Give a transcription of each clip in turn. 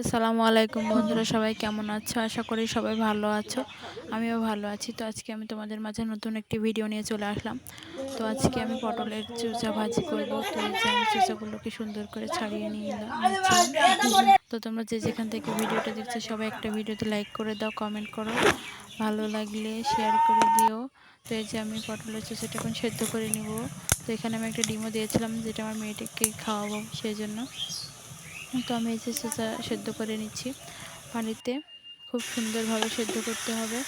আসসালামু আলাইকুম বন্ধুরা, সবাই কেমন আছো? আশা করি সবাই ভালো আছো। আমিও ভালো আছি। তো আজকে আমি তোমাদের মাঝে নতুন একটি ভিডিও নিয়ে চলে আসলাম। তো আজকে আমি পটলের চুচা ভাজি করব। তো আমি চুচাগুলোকে সুন্দর করে ছাড়িয়ে নিয়ে তো তোমরা যে যেখান থেকে ভিডিওটা দেখছ, সবাই একটা ভিডিওতে লাইক করে দাও কমেন্ট করো। ভালো লাগলে শেয়ার করে দিও। তো এই যে আমি পটলের চুচাটা এখন সেদ্ধ করে নিব। তো এখানে আমি একটা ডিমও দিয়েছিলাম, যেটা আমার মেয়েটাকে খাওয়াবো সেই জন্য। তো আমি এই যে সোজা সেদ্ধ করে নিচ্ছি। পানিতে খুব সুন্দরভাবে সেদ্ধ করতে হবে।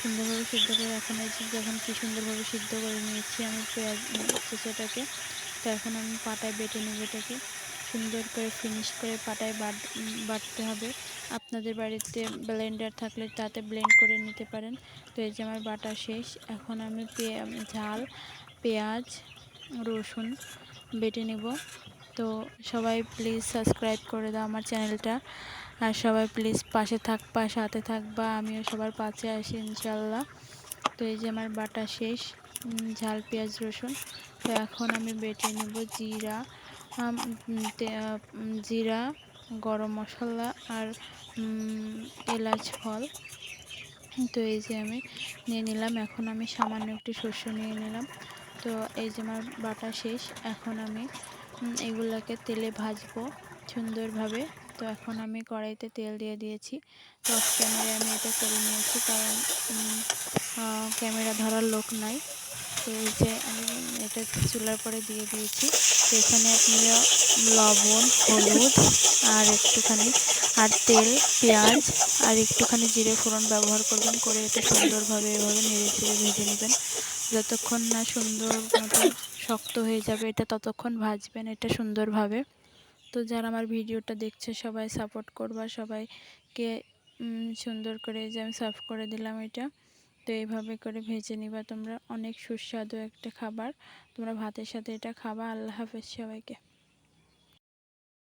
সুন্দরভাবে সিদ্ধ করে এখন যে যখন কি সুন্দরভাবে সিদ্ধ করে নিয়েছি আমি পেঁয়াজ চোচাটাকে তো এখন আমি পাটায় বেটে নেব এটাকে। সুন্দর করে ফিনিশ করে পাটায় বাট বাটতে হবে। আপনাদের বাড়িতে ব্লেন্ডার থাকলে তাতে ব্লেন্ড করে নিতে পারেন। তো এই যে আমার বাটা শেষ। এখন আমি ঝাল, পেঁয়াজ, রসুন বেটে নেব। তো সবাই প্লিজ সাবস্ক্রাইব করে দাও আমার চ্যানেলটা আর সবাই প্লিজ পাশে থাকবা, সাথে থাকবা। আমিও সবার পাশে আসি ইনশাল্লাহ তো এই যে আমার বাটা শেষ ঝাল, পেঁয়াজ, রসুন। তো এখন আমি বেটে নেব জিরা জিরা, গরম মশলা আর এলাচ, ফল। তো এই যে আমি নিয়ে নিলাম। এখন আমি সামান্য একটি শস্য নিয়ে নিলাম। তো এই যে আমার বাটা শেষ, এখন আমি এগুলোকে তেলে ভাজবো সুন্দরভাবে। তো এখন আমি কড়াইতে তেল দিয়ে দিয়েছি। তো ক্যামেরায় আমি এটা করে নিয়েছি কারণ ক্যামেরা ধরার লোক নাই। তো এই যে আমি এটা চুলার পরে দিয়ে দিয়েছি। তো এখানে আপনি লবণ, হলুদ আর একটুখানি, আর তেল, পেঁয়াজ আর একটুখানি জিরে ফোড়ন ব্যবহার করবেন, করে এটা সুন্দরভাবে এভাবে নেড়ে চেড়ে ভেজে নেবেন। যতক্ষণ না সুন্দর মতো শক্ত হয়ে যাবে, এটা ততক্ষণ ভাজবেন এটা সুন্দরভাবে। তো যারা আমার ভিডিওটা দেখছে, সবাই সাপোর্ট করবা, সবাইকে সুন্দর করে যে আমি সার্ভ করে দিলাম এটা। তো এভাবে করে ভেজে নিবা। তোমরা অনেক সুস্বাদু একটা খাবার। তোমরা ভাতের সাথে এটা খাবা। আল্লাহ হাফেজ সবাইকে।